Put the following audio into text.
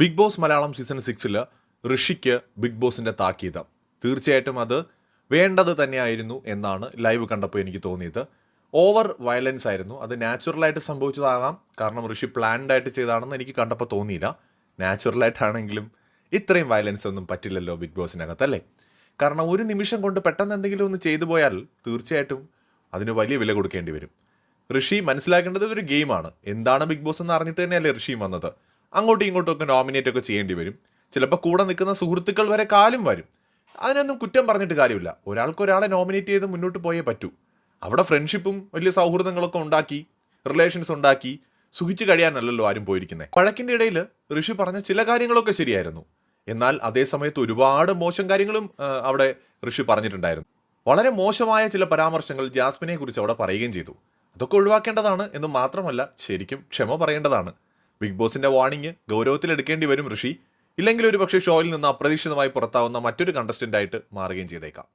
Big boss Malayalam season സിക്സിൽ ഋഷിക്ക് big ബോസിന്റെ താക്കീത്. തീർച്ചയായിട്ടും അത് വേണ്ടത് തന്നെയായിരുന്നു എന്നാണ് ലൈവ് കണ്ടപ്പോൾ എനിക്ക് തോന്നിയത്. ഓവർ വയലൻസ് ആയിരുന്നു. അത് നാച്ചുറലായിട്ട് സംഭവിച്ചതാകാം. കാരണം ഋഷി പ്ലാൻഡ് ആയിട്ട് ചെയ്താണെന്ന് എനിക്ക് കണ്ടപ്പോൾ തോന്നിയില്ല. നാച്ചുറലായിട്ടാണെങ്കിലും ഇത്രയും വയലൻസ് ഒന്നും പറ്റില്ലല്ലോ ബിഗ് ബോസിനകത്ത് അല്ലേ? കാരണം ഒരു നിമിഷം കൊണ്ട് പെട്ടെന്ന് എന്തെങ്കിലും ഒന്ന് ചെയ്തു പോയാൽ തീർച്ചയായിട്ടും അതിന് വലിയ വില കൊടുക്കേണ്ടി വരും. ഋഷി മനസ്സിലാക്കേണ്ടത് ഒരു ഗെയിമാണ്. എന്താണ് ബിഗ് ബോസ് എന്ന് അറിഞ്ഞിട്ട് തന്നെയല്ലേ ഋഷിയും വന്നത്? അങ്ങോട്ടും ഇങ്ങോട്ടും ഒക്കെ നോമിനേറ്റ് ഒക്കെ ചെയ്യേണ്ടി വരും. ചിലപ്പോൾ കൂടെ നിൽക്കുന്ന സുഹൃത്തുക്കൾ വരെ കാലും വരും. അതിനൊന്നും കുറ്റം പറഞ്ഞിട്ട് കാര്യമില്ല. ഒരാൾക്ക് ഒരാളെ നോമിനേറ്റ് ചെയ്ത് മുന്നോട്ട് പോയേ പറ്റൂ. അവിടെ ഫ്രണ്ട്ഷിപ്പും വലിയ സൗഹൃദങ്ങളൊക്കെ ഉണ്ടാക്കി റിലേഷൻസ് ഉണ്ടാക്കി സുഖിച്ചു കഴിയാനല്ലല്ലോ ആരും പോയിരിക്കുന്നത് പഴക്കിന്റെ ഇടയിൽ ഋഷി പറഞ്ഞ ചില കാര്യങ്ങളൊക്കെ ശരിയായിരുന്നു. എന്നാൽ അതേ സമയത്ത് ഒരുപാട് മോശം കാര്യങ്ങളും അവിടെ ഋഷി പറഞ്ഞിട്ടുണ്ടായിരുന്നു. വളരെ മോശമായ ചില പരാമർശങ്ങൾ ജാസ്മിനെ കുറിച്ച് അവിടെ പറയുകയും ചെയ്തു. അതൊക്കെ ഒഴിവാക്കേണ്ടതാണ് എന്ന് മാത്രമല്ല ശരിക്കും ക്ഷമ പറയേണ്ടതാണ്. ബിഗ് ബോസിന്റെ വാണിംഗ് ഗൗരവത്തിൽ എടുക്കേണ്ടി വരും ഋഷി. ഇല്ലെങ്കിൽ ഒരു പക്ഷേ ഷോയിൽ നിന്ന് അപ്രതീക്ഷിതമായി പുറത്താവുന്ന മറ്റൊരു കണ്ടസ്റ്റന്റ് ആയിട്ട് മാറുകയും ചെയ്തേക്കാം.